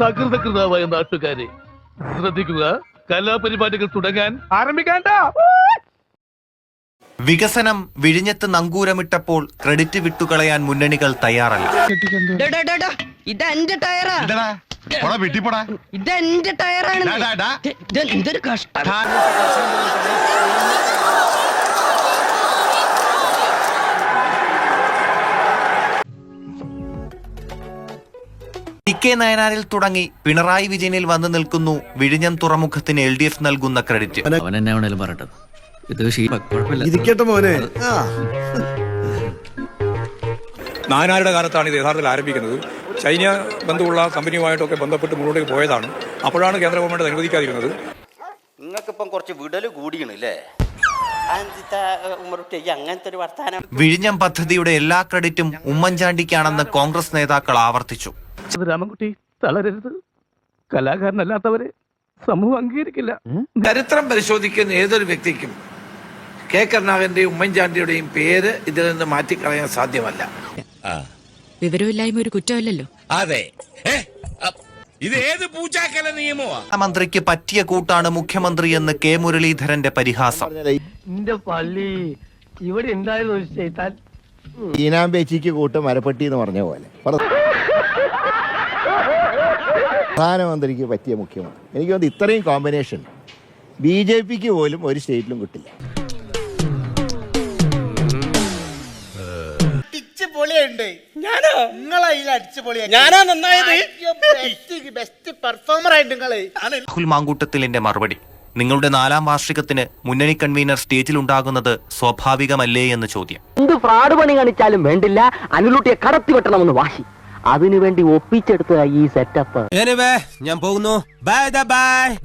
സകൃതകൃതാവായ നാട്ടുകാരെ ശ്രദ്ധിക്കുക കലാപരിപാടികൾ തുടങ്ങാൻ ആരംഭിക്കാണ്ട വികസനം വിഴിഞ്ഞത്ത് നങ്കൂരമിട്ടപ്പോൾ ക്രെഡിറ്റ് വിട്ടുകളയാൻ മുന്നണികൾ തയ്യാറല്ല. ഇതെന്റെ ടയറാണ് ഇതെന്റെ ടയറാണ് ഇതൊരു കഷ്ടം കെ നയനാരിൽ തുടങ്ങി പിണറായി വിജയനിൽ വന്നു നിൽക്കുന്നു വിഴിഞ്ഞം തുറമുഖത്തിന് എൽ ഡി എഫ് നൽകുന്ന ക്രെഡിറ്റ്. അവൻ എന്നെ വേണേലും പറയട്ടെ മോനെ. നായനാരുടെ കാലത്താണ് ഇത് യഥാർത്ഥത്തിൽ ആരംഭിക്കുന്നത്. ചൈന ബന്ധമുള്ള കമ്പനിയുമായിട്ടൊക്കെ ബന്ധപ്പെട്ട് മുന്നോട്ട് പോയതാണ്. അപ്പോഴാണ് കേന്ദ്ര ഗവൺമെന്റ് അനുവദിക്കാതിരുന്നത്. നിങ്ങൾക്കിപ്പം കുറച്ച് വിടൽ വർത്താനം. വിഴിഞ്ഞം പദ്ധതിയുടെ എല്ലാ ക്രെഡിറ്റും ഉമ്മൻചാണ്ടിക്കാണെന്ന് കോൺഗ്രസ് നേതാക്കൾ ആവർത്തിച്ചു. രാമൻകുട്ടി തളരരുത്. കലാകാരനല്ലാത്തവരെ സമൂഹം അംഗീകരിക്കില്ല. ചരിത്രം പരിശോധിക്കുന്ന ഏതൊരു വ്യക്തിക്കും കെ കരുണാകരന്റെയും ഉമ്മൻചാണ്ടിയുടെയും പേര് ഇതിൽ നിന്ന് മാറ്റിക്കളയാൻ സാധ്യമല്ല. വിവരമില്ലായ്മ ഒരു കുറ്റമല്ലല്ലോ. അതെ. ഇത് ഏത് പൂച്ചാക്കല നിയമമാ മന്ത്രിക്ക് പറ്റിയ കൂട്ടാണ് മുഖ്യമന്ത്രി എന്ന് കെ മുരളീധരന്റെ പരിഹാസം. എന്റെ പള്ളി ഇവിടെ ഉണ്ടായിരുന്നു ഈനാമ്പേച്ചിക്ക് കൂട്ട് മരപ്പെട്ടി എന്ന് പറഞ്ഞ പോലെ. പ്രധാനമന്ത്രിക്ക് പറ്റിയ മുഖ്യമന്ത്രി. എനിക്ക് തോന്നുന്നു ഇത്രയും കോമ്പിനേഷൻ ബി ജെ പിക്ക് പോലും ഒരു സ്റ്റേറ്റിലും കിട്ടില്ല. അടിച്ച് പൊളിയുണ്ട്. ഞാനോ? നിങ്ങളെ അടിച്ച് പൊളിയാ ഞാനാ നന്നായത്? ബെസ്റ്റ് ബെസ്റ്റ് പെർഫോമർ ആയിട്ട് നിങ്ങൾ. രാഹുൽ മാങ്കൂട്ടത്തിലിന്റെ മറുപടി. നിങ്ങളുടെ നാലാം വാർഷികത്തിന് മുന്നണി കൺവീനർ സ്റ്റേജിൽ ഉണ്ടാകുന്നത് സ്വാഭാവികമല്ലേ എന്ന് ചോദ്യം. എന്ത് ഫ്രാഡ് പണി കാണിച്ചാലും വേണ്ടില്ല. അനുലൂട്ടിയെ കടത്തി വെട്ടണമെന്ന് വാശി. അതിനുവേണ്ടി ഒപ്പിച്ചെടുത്ത ഈ സെറ്റപ്പ് ഞാൻ പോകുന്നു. Bye bye